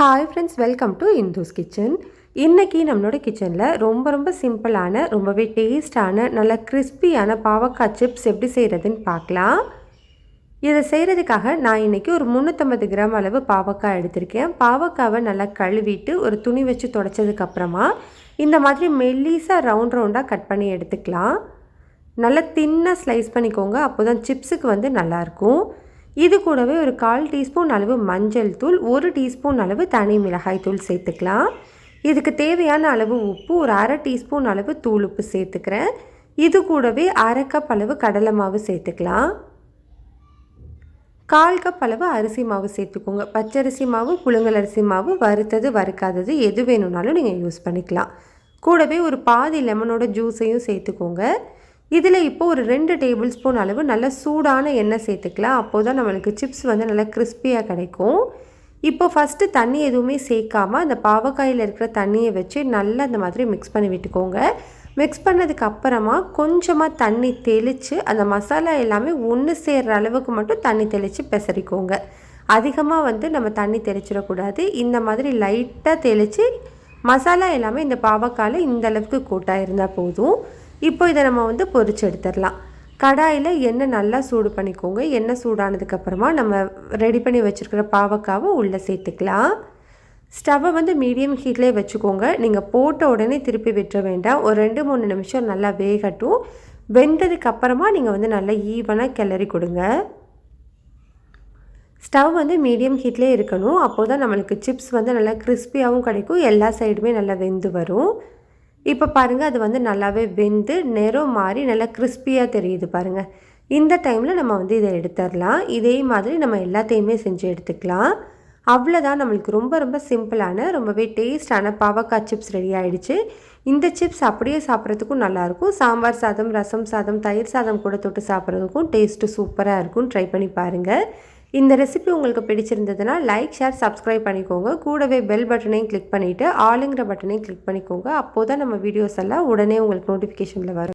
Hi friends welcome to Indhu's kitchen இன்றைக்கி நம்மளோட கிச்சனில் ரொம்ப ரொம்ப சிம்பிளான ரொம்பவே டேஸ்டான நல்ல கிறிஸ்பியான பாவக்காய் சிப்ஸ் எப்படி செய்கிறதுன்னு பார்க்கலாம். இதை செய்கிறதுக்காக நான் இன்றைக்கி ஒரு முந்நூற்றம்பது கிராம் அளவு பாவக்காய் எடுத்திருக்கேன். பாவக்காவை நல்லா கழுவிட்டு ஒரு துணி வச்சு தொடச்சதுக்கப்புறமா இந்த மாதிரி மெல்லிஸாக ரவுண்ட் ரவுண்டாக கட் பண்ணி எடுத்துக்கலாம். நல்லா தின்னாக ஸ்லைஸ் பண்ணிக்கோங்க அப்போ தான் சிப்ஸுக்கு வந்து நல்லாயிருக்கும் இது கூடவே ஒரு கால் டீஸ்பூன் அளவு மஞ்சள் தூள் ஒரு டீஸ்பூன் அளவு தனி மிளகாய் தூள் சேர்த்துக்கலாம். இதுக்கு தேவையான அளவு உப்பு ஒரு அரை டீஸ்பூன் அளவு தூள் உப்பு சேர்த்துக்கிறேன். இது கூடவே அரை கப் அளவு கடலை மாவு சேர்த்துக்கலாம். கால் கப் அளவு அரிசி மாவு சேர்த்துக்கோங்க. பச்சரிசி மாவு புழுங்கல் அரிசி மாவு வறுத்தது வறுக்காதது எது வேணும்னாலும் நீங்கள் யூஸ் பண்ணிக்கலாம். கூடவே ஒரு பாதி லெமனோட ஜூஸையும் சேர்த்துக்கோங்க. இதில் இப்போ ஒரு ரெண்டு டேபிள் ஸ்பூன் அளவு நல்ல சூடான எண்ணெய் சேர்த்துக்கலாம். அப்போது தான் நம்மளுக்கு சிப்ஸ் வந்து நல்லா கிறிஸ்பியாக கிடைக்கும். இப்போ ஃபஸ்ட்டு தண்ணி எதுவுமே சேர்க்காமல் அந்த பாவக்காயில் இருக்கிற தண்ணியை வச்சு நல்லா அந்த மாதிரி மிக்ஸ் பண்ணி விட்டுக்கோங்க. மிக்ஸ் பண்ணதுக்கு அப்புறமா கொஞ்சமாக தண்ணி தெளித்து அந்த மசாலா எல்லாமே ஒன்று சேர்கிற அளவுக்கு மட்டும் தண்ணி தெளித்து பெசரிக்கோங்க. அதிகமாக வந்து நம்ம தண்ணி தெளிச்சிடக்கூடாது. இந்த மாதிரி லைட்டாக தெளித்து மசாலா எல்லாமே இந்த பாவக்காயில் இந்த அளவுக்கு கூட்டாக இருந்தால் போதும். இப்போ இதை நம்ம வந்து பொறிச்சு எடுத்துடலாம். கடாயில் எண்ணெய் நல்லா சூடு பண்ணிக்கோங்க. எண்ணெய் சூடானதுக்கப்புறமா நம்ம ரெடி பண்ணி வச்சுருக்கிற பாவக்காவை உள்ளே சேர்த்துக்கலாம். ஸ்டவ்வை வந்து மீடியம் ஹீட்லேயே வச்சுக்கோங்க. நீங்கள் போட்ட உடனே திருப்பி விட்டுற வேண்டாம். ஒரு ரெண்டு மூணு நிமிஷம் நல்லா வேகட்டும். வெந்ததுக்கப்புறமா நீங்கள் வந்து நல்லா ஈவனாக கிளறி கொடுங்க. ஸ்டவ் வந்து மீடியம் ஹீட்லேயே இருக்கணும். அப்போ தான் நம்மளுக்கு சிப்ஸ் வந்து நல்லா கிறிஸ்பியாகவும் கிடைக்கும். எல்லா சைடுமே நல்லா வெந்து வரும். இப்போ பாருங்கள் அது வந்து நல்லாவே வெந்து நிறம் மாறி நல்லா கிறிஸ்பியாக தெரியுது பாருங்கள் இந்த டைமில் நம்ம வந்து இதை எடுத்துடலாம். இதே மாதிரி நம்ம எல்லாத்தையுமே செஞ்சு எடுத்துக்கலாம். அவ்வளோதான் நம்மளுக்கு ரொம்ப ரொம்ப சிம்பிளான ரொம்பவே டேஸ்டான பாவக்காய் சிப்ஸ் ரெடி ஆகிடுச்சு இந்த சிப்ஸ் அப்படியே சாப்பிட்றதுக்கும் நல்லாயிருக்கும். சாம்பார் சாதம் ரசம் சாதம் தயிர் சாதம் கூட தொட்டு சாப்பிட்றதுக்கும் டேஸ்ட்டு சூப்பராக இருக்கும் ட்ரை பண்ணி பாருங்கள் இந்த ரெசிபி உங்களுக்கு பிடிச்சிருந்ததுன்னா லைக் ஷேர் சப்ஸ்கிரைப் பண்ணிக்கோங்க. கூடவே பெல் பட்டனையும் கிளிக் பண்ணிவிட்டு ஆளுங்கிற பட்டனையும் கிளிக் பண்ணிக்கோங்க. அப்போ தான் நம்ம வீடியோஸ் எல்லாம் உடனே உங்களுக்கு நோட்டிஃபிகேஷனில் வரும்.